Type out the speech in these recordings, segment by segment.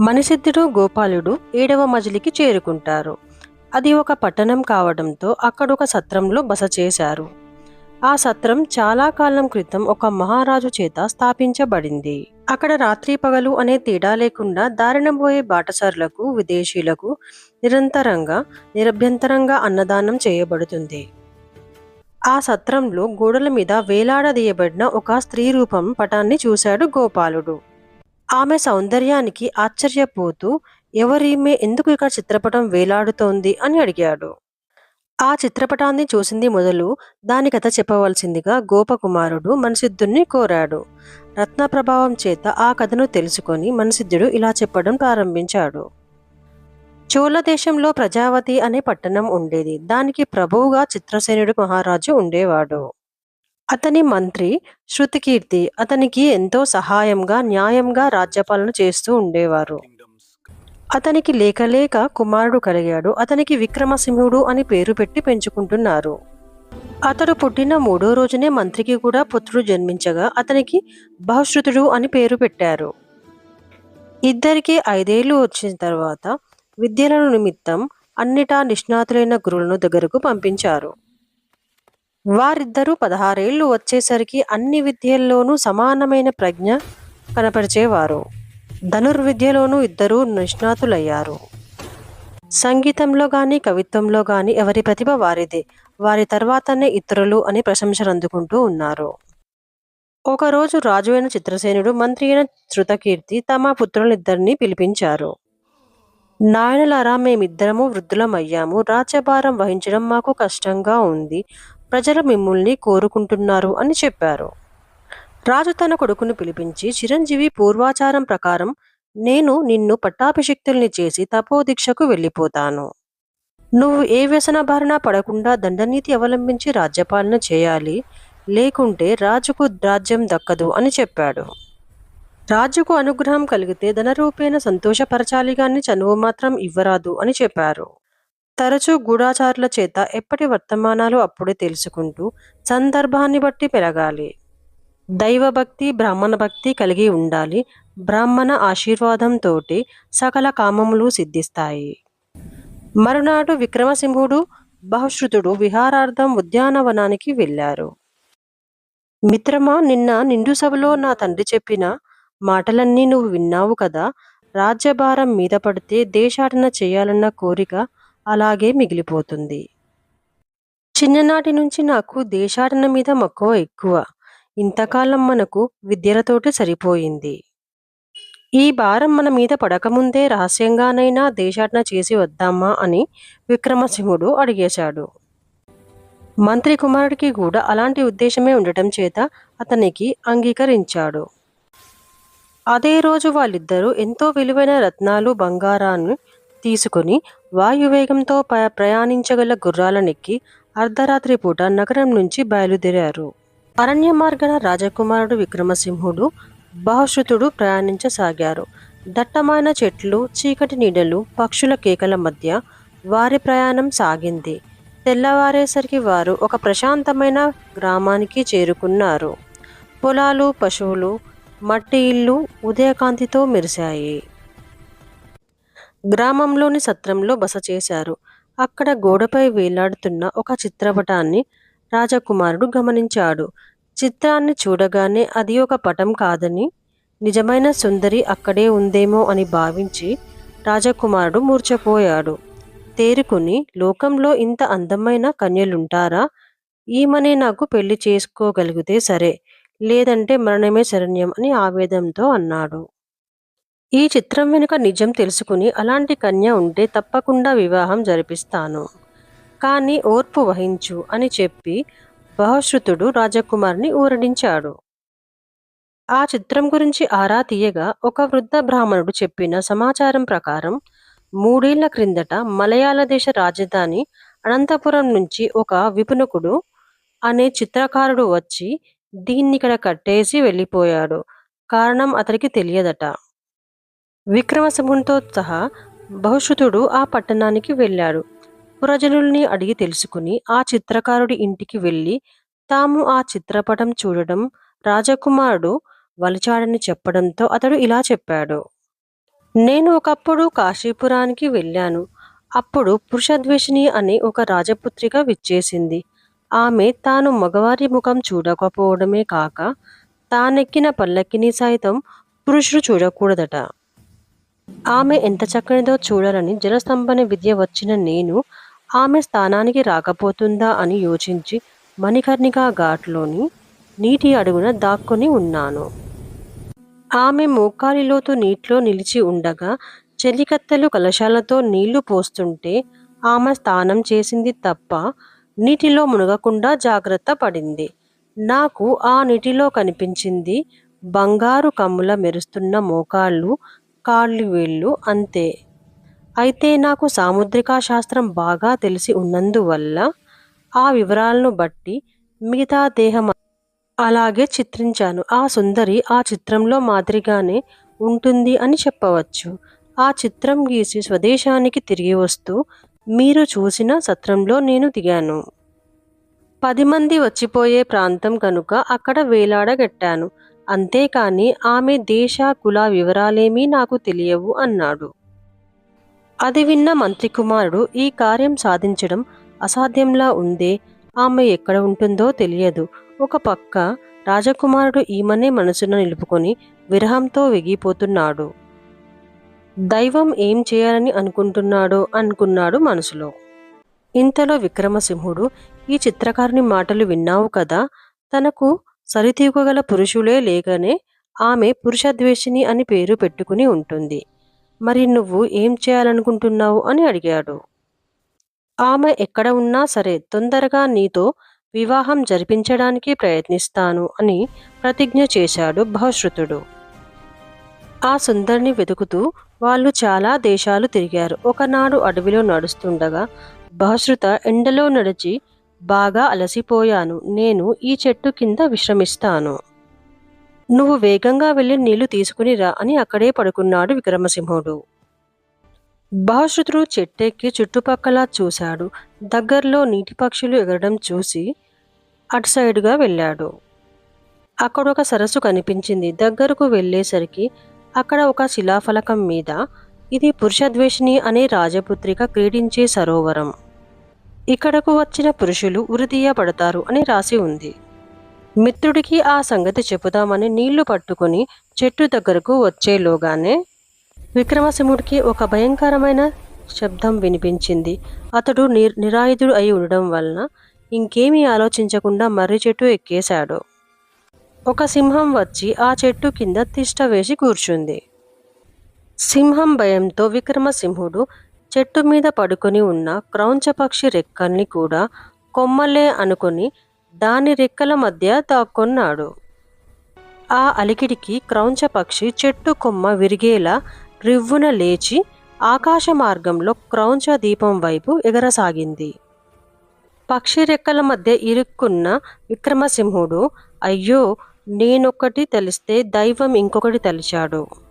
మణిసిద్ధుడు గోపాలుడు ఏడవ మజిలికి చేరుకుంటారు. అది ఒక పట్టణం కావడంతో అక్కడొక సత్రంలో బస చేశారు. ఆ సత్రం చాలా కాలం క్రితం ఒక మహారాజు చేత స్థాపించబడింది. అక్కడ రాత్రి పగలు అనే తేడా లేకుండా దారిన పోయే బాటసారులకు విదేశీయులకు నిరంతరంగా నిరభ్యంతరంగా అన్నదానం చేయబడుతుంది. ఆ సత్రంలో గోడల మీద వేలాడదీయబడిన ఒక స్త్రీ రూపం పటాన్ని చూశాడు గోపాలుడు. ఆమె సౌందర్యానికి ఆశ్చర్యపోతూ ఎవరీమె ఎందుకు ఇక్కడ చిత్రపటం వేలాడుతోంది? అని అడిగాడు. ఆ చిత్రపటాన్ని చూసింది మొదలు దాని కథ చెప్పవలసిందిగా గోపకుమారుడు మనసిద్ధుణ్ణి కోరాడు. రత్న ప్రభావం చేత ఆ కథను తెలుసుకొని మనసిద్ధుడు ఇలా చెప్పడం ప్రారంభించాడు. చోళ దేశంలో ప్రజావతి అనే పట్టణం ఉండేది. దానికి ప్రభువుగా చిత్రసేనుడు మహారాజు ఉండేవాడు. అతని మంత్రి శృతికీర్తి అతనికి ఎంతో సహాయంగా న్యాయంగా రాజ్యపాలన చేస్తూ ఉండేవారు. అతనికి లేకలేక కుమారుడు కలిగాడు. అతనికి విక్రమసింహుడు అని పేరు పెట్టి పెంచుకుంటున్నారు. అతడు పుట్టిన మూడో రోజునే మంత్రికి కూడా పుత్రుడు జన్మించగా అతనికి బహుశ్రుతుడు అని పేరు పెట్టారు. ఇద్దరికి ఐదేళ్ళు వచ్చిన తర్వాత విద్యల నిమిత్తం అన్నిటా నిష్ణాతులైన గురువులను దగ్గరకు పంపించారు. వారిద్దరూ పదహారేళ్ళు వచ్చేసరికి అన్ని విద్యల్లోనూ సమానమైన ప్రజ్ఞ కనపరిచేవారు. ధనుర్విద్యలోనూ ఇద్దరూ నిష్ణాతులయ్యారు. సంగీతంలో గాని కవిత్వంలో గాని ఎవరి ప్రతిభ వారిదే. వారి తర్వాతనే ఇతరులు అని ప్రశంసలు అందుకుంటూ ఉన్నారు. ఒకరోజు రాజు అయిన చిత్రసేనుడు మంత్రి అయిన శృతకీర్తి తమ పుత్రులిద్దరినీ పిలిపించారు. నాయనలారా మేమిద్దరము వృద్ధులమయ్యాము. రాజ్యభారం వహించడం మాకు కష్టంగా ఉంది. ప్రజలు మిమ్మల్ని కోరుకుంటున్నారు అని చెప్పారు. రాజు తన కొడుకును పిలిపించి చిరంజీవి పూర్వాచారం ప్రకారం నేను నిన్ను పట్టాభిషిక్తుల్ని చేసి తపోదీక్షకు వెళ్ళిపోతాను. నువ్వు ఏ వ్యసన బారిన పడకుండా దండనీతి అవలంబించి రాజ్యపాలన చేయాలి. లేకుంటే రాజుకు రాజ్యం దక్కదు అని చెప్పాడు. రాజుకు అనుగ్రహం కలిగితే ధనరూపేణ సంతోషపరచాలి గాని చనువు మాత్రం ఇవ్వరాదు అని చెప్పారు. తరచూ గూఢాచారుల చేత ఎప్పటి వర్తమానాలు అప్పుడే తెలుసుకుంటూ సందర్భాన్ని బట్టి పెరగాలి. దైవభక్తి బ్రాహ్మణ భక్తి కలిగి ఉండాలి. బ్రాహ్మణ ఆశీర్వాదంతోటి సకల కామములు సిద్ధిస్తాయి. మరునాడు విక్రమసింహుడు బహుశ్రుతుడు విహారార్థం ఉద్యానవనానికి వెళ్ళారు. మిత్రమా నిన్న నిండు సభలో నా తండ్రి చెప్పిన మాటలన్నీ నువ్వు విన్నావు కదా? రాజ్యభారం మీద పడితే దేశాటన చేయాలన్న కోరిక అలాగే మిగిలిపోతుంది. చిన్ననాటి నుంచి నాకు దేశాటన మీద మక్కువ ఎక్కువ. ఇంతకాలం మనకు విద్యలతోటి సరిపోయింది. ఈ భారం మన మీద పడకముందే రహస్యంగానైనా దేశాటన చేసి వద్దామా అని విక్రమసింహుడు అడిగేశాడు. మంత్రి కుమారుడికి కూడా అలాంటి ఉద్దేశమే ఉండటం చేత అతనికి అంగీకరించాడు. అదే రోజు వాళ్ళిద్దరూ ఎంతో విలువైన రత్నాలు బంగారాన్ని తీసుకుని వాయువేగంతో ప- ప్రయాణించగల గుర్రాలనెక్కి అర్ధరాత్రి పూట నగరం నుంచి బయలుదేరారు. అరణ్య మార్గన రాజకుమారుడు విక్రమసింహుడు బహుశ్రుతుడు ప్రయాణించసాగారు. దట్టమైన చెట్లు చీకటి నీడలు పక్షుల కేకల మధ్య వారి ప్రయాణం సాగింది. తెల్లవారేసరికి వారు ఒక ప్రశాంతమైన గ్రామానికి చేరుకున్నారు. పొలాలు పశువులు మట్టి ఇల్లు ఉదయకాంతితో మెరిశాయి. గ్రామంలోని సత్రంలో బస చేశారు. అక్కడ గోడపై వేలాడుతున్న ఒక చిత్రపటాన్ని రాజకుమారుడు గమనించాడు. చిత్రాన్ని చూడగానే అది ఒక పటం కాదని నిజమైన సుందరి అక్కడే ఉందేమో అని భావించి రాజకుమారుడు మూర్చపోయాడు తేరుకుని లోకంలో ఇంత అందమైన కన్యలుంటారా? ఈమెనే నాకు పెళ్ళి చేసుకోగలిగితే సరే లేదంటే మరణమే శరణ్యం అని ఆవేదంతో అన్నాడు. ఈ చిత్రం వెనుక నిజం తెలుసుకుని అలాంటి కన్య ఉంటే తప్పకుండా వివాహం జరిపిస్తాను. కానీ ఓర్పు వహించు అని చెప్పి బహుశ్రుతుడు రాజకుమార్ని ఊరడించాడు. ఆ చిత్రం గురించి ఆరా తీయగా ఒక వృద్ధ బ్రాహ్మణుడు చెప్పిన సమాచారం ప్రకారం మూడేళ్ళ క్రిందట మలయాళ దేశ రాజధాని అనంతపురం నుంచి ఒక విపునకుడు అనే చిత్రకారుడు వచ్చి దీన్నిక్కడ కట్టేసి వెళ్ళిపోయాడు. కారణం అతనికి తెలియదట. విక్రమసింహునితో సహా బహుశుతుడు ఆ పట్టణానికి వెళ్ళాడు. పురజనుల్ని అడిగి తెలుసుకుని ఆ చిత్రకారుడి ఇంటికి వెళ్ళి తాము ఆ చిత్రపటం చూడడం రాజకుమారుడు వలిచాడని చెప్పడంతో అతడు ఇలా చెప్పాడు. నేను ఒకప్పుడు కాశీపురానికి వెళ్ళాను. అప్పుడు పురుషద్వేషిణి అనే ఒక రాజపుత్రిక విచ్చేసింది. ఆమె తాను మగవారి ముఖం చూడకపోవడమే కాక తానెక్కిన పల్లకిని సైతం పురుషుడు చూడకూడదట. ఆమె ఎంత చక్కనిదో చూడాలని జలస్తంభన విద్య వచ్చిన నేను ఆమె స్థానానికి రాకపోతుందా అని యోచించి మణికర్ణికా ఘాట్లోని నీటి అడుగున దాక్కుని ఉన్నాను. ఆమె మోకాలిలోతు నీటిలో నిలిచి ఉండగా చెలికత్తెలు కలశాలతో నీళ్ళు పోస్తుంటే ఆమె స్నానం చేసింది తప్ప నీటిలో మునగకుండా జాగ్రత్త పడింది. నాకు ఆ నీటిలో కనిపించింది బంగారు కమ్ముల మెరుస్తున్న మోకాళ్ళు కాళ్ళు వేళ్ళు అంతే. అయితే నాకు సాముద్రికా శాస్త్రం బాగా తెలిసి ఉన్నందువల్ల ఆ వివరాలను బట్టి మిగతా దేహం అలాగే చిత్రించాను. ఆ సుందరి ఆ చిత్రంలో మాదిరిగానే ఉంటుంది అని చెప్పవచ్చు. ఆ చిత్రం గీసి స్వదేశానికి తిరిగి వస్తూ మీరు చూసిన సత్రంలో నేను దిగాను. పది మంది వచ్చిపోయే ప్రాంతం కనుక అక్కడ వేలాడగట్టాను. అంతేకాని ఆమె దేశ కుల వివరాలేమీ నాకు తెలియవు అన్నాడు. అది విన్న మంత్రి కుమారుడు ఈ కార్యం సాధించడం అసాధ్యంలా ఉందే ఆమె ఎక్కడ ఉంటుందో తెలియదు. ఒక పక్క రాజకుమారుడు ఈమెనే మనసున నిలుపుకొని విరహంతో వెగిపోతున్నాడు. దైవం ఏం చేయాలని అనుకుంటున్నాడో అనుకున్నాడు మనసులో. ఇంతలో విక్రమసింహుడు ఈ చిత్రకారుని మాటలు విన్నావు కదా తనకు సరితూగగల పురుషులే లేకనే ఆమె పురుషద్వేషిని అని పేరు పెట్టుకుని ఉంటుంది. మరి నువ్వు ఏం చేయాలనుకుంటున్నావు అని అడిగాడు. ఆమె ఎక్కడ ఉన్నా సరే తొందరగా నీతో వివాహం జరిపించడానికి ప్రయత్నిస్తాను అని ప్రతిజ్ఞ చేశాడు బహశ్రుతుడు ఆ సుందరిని వెతుకుతూ వాళ్ళు చాలా దేశాలు తిరిగారు. ఒకనాడు అడవిలో నడుస్తుండగా బహశ్రుత ఎండలో నడిచి బాగా అలసిపోయాను. నేను ఈ చెట్టు కింద విశ్రమిస్తాను. నువ్వు వేగంగా వెళ్ళి నీళ్ళు తీసుకుని రా అని అక్కడే పడుకున్నాడు విక్రమసింహుడు. బహశ్రుతుడు చెట్టెక్కి చుట్టుపక్కల చూశాడు. దగ్గరలో నీటి పక్షులు ఎగరడం చూసి అటు సైడుగా వెళ్ళాడు. అక్కడ ఒక సరస్సు కనిపించింది. దగ్గరకు వెళ్ళేసరికి అక్కడ ఒక శిలాఫలకం మీద ఇది పురుషద్వేషిణి అనే రాజపుత్రిక క్రీడించే సరోవరం. ఇక్కడకు వచ్చిన పురుషులు ఉరితీయబడతారు అని రాసి ఉంది. మిత్రుడికి ఆ సంగతి చెబుదామని నీళ్ళు పట్టుకుని చెట్టు దగ్గరకు వచ్చేలోగానే విక్రమసింహుడికి ఒక భయంకరమైన శబ్దం వినిపించింది. అతడు నిర్ నిరాయుధుడు అయి ఉండడం వలన ఇంకేమీ ఆలోచించకుండా మర్రి చెట్టు ఎక్కేశాడు. ఒక సింహం వచ్చి ఆ చెట్టు కింద తిష్ట వేసి కూర్చుంది. సింహం భయంతో విక్రమసింహుడు చెట్టు మీద పడుకొని ఉన్న క్రౌంచపక్షి రెక్కల్ని కూడా కొమ్మలే అనుకొని దాని రెక్కల మధ్య దాక్కున్నాడు. ఆ అలికిడికి క్రౌంచపక్షి చెట్టు కొమ్మ విరిగేలా రివ్వున లేచి ఆకాశ మార్గంలో క్రౌంచ దీపం వైపు ఎగరసాగింది. పక్షి రెక్కల మధ్య ఇరుక్కున్న విక్రమసింహుడు అయ్యో నేనొక్కటి తెలిస్తే దైవం ఇంకొకటి తలిచాడు.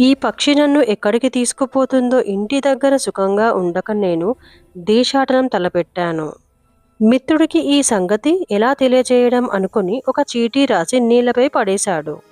ఈ పక్షి నన్ను ఎక్కడికి తీసుకుపోతుందో ఇంటి దగ్గర సుఖంగా ఉండక నేను దేశాటనం తలపెట్టాను. మిత్రుడికి ఈ సంగతి ఎలా తెలియజేయడం అనుకుని ఒక చీటీ రాసి నీళ్ళపై పడేశాడు.